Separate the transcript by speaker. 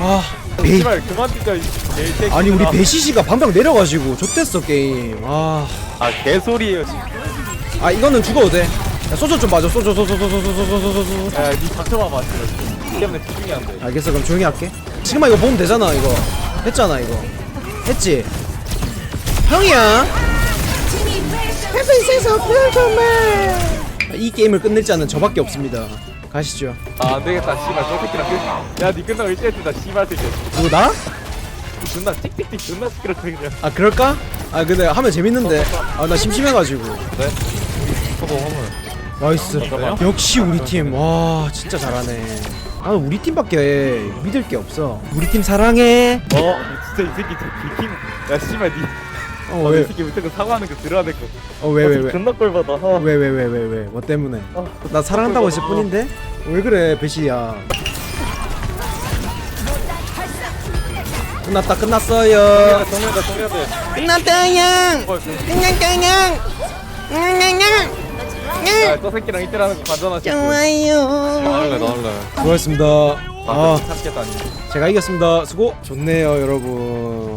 Speaker 1: 아. 배,
Speaker 2: 씨발 그만 뛰자 이 개새끼
Speaker 1: 아니 우리 배시시가 방방 내려가지고 좆됐어 게임. 아,
Speaker 2: 아 개소리예요 지금
Speaker 1: 아 이거는 죽어도 돼. 야, 소주 좀 봐줘. 소주 소주 소주 소주 소주 소주 소주
Speaker 2: 야니 닥쳐봐봐 지금 때문에 집중이 안돼.
Speaker 1: 알겠어 그럼 조용히 할게. 지금만 이거 보면 되잖아 이거. 했잖아 이거. 했지? 형이야. 이 게임을 끝낼 자는 저밖에 없습니다 가시죠.
Speaker 2: 아 안 되겠다. 씨발 저 새끼랑 끝. 야 니 끝나고 일대 했다 씨발 새끼.
Speaker 1: 누구 나?
Speaker 2: 존나 틱틱틱 존나 시끄럽다 그냥.
Speaker 1: 아 그럴까? 아 근데 하면 재밌는데. 아 나 심심해가지고.
Speaker 2: 네? 저거 화물
Speaker 1: 나이스.
Speaker 2: 잠깐만요.
Speaker 1: 역시 우리 팀 와 진짜 잘하네. 아 우리 팀밖에 믿을 게 없어. 우리 팀 사랑해.
Speaker 2: 어 진짜 이 새끼 저 비킨 야 씨발 니 어, 이
Speaker 1: 어왜어왜왜왜왜
Speaker 2: 새끼 무조건 사과하는 거 들어야 될거
Speaker 1: 어, 왜, 왜, 왜.
Speaker 2: 존나 꼴받아 어.
Speaker 1: 왜, 왜, 왜, 왜, 왜? 뭐 때문에?
Speaker 2: 어.
Speaker 1: 나 사랑한다고 했을 뿐인데? 왜 그래, 배시야. 끝났다, 끝났어요.
Speaker 2: 정리하자 정리하자
Speaker 1: 끝났다냥!
Speaker 2: 어,
Speaker 1: 끝났다냥!
Speaker 2: 야저 새끼랑 이때라는 거 관전하시고
Speaker 1: 좋아요.
Speaker 2: 나올래 나올래
Speaker 1: 수고하셨습니다.
Speaker 2: 아
Speaker 1: 아,
Speaker 2: 참겠다 니
Speaker 1: 제가 이겼습니다. 수고. 좋네요, 여러분.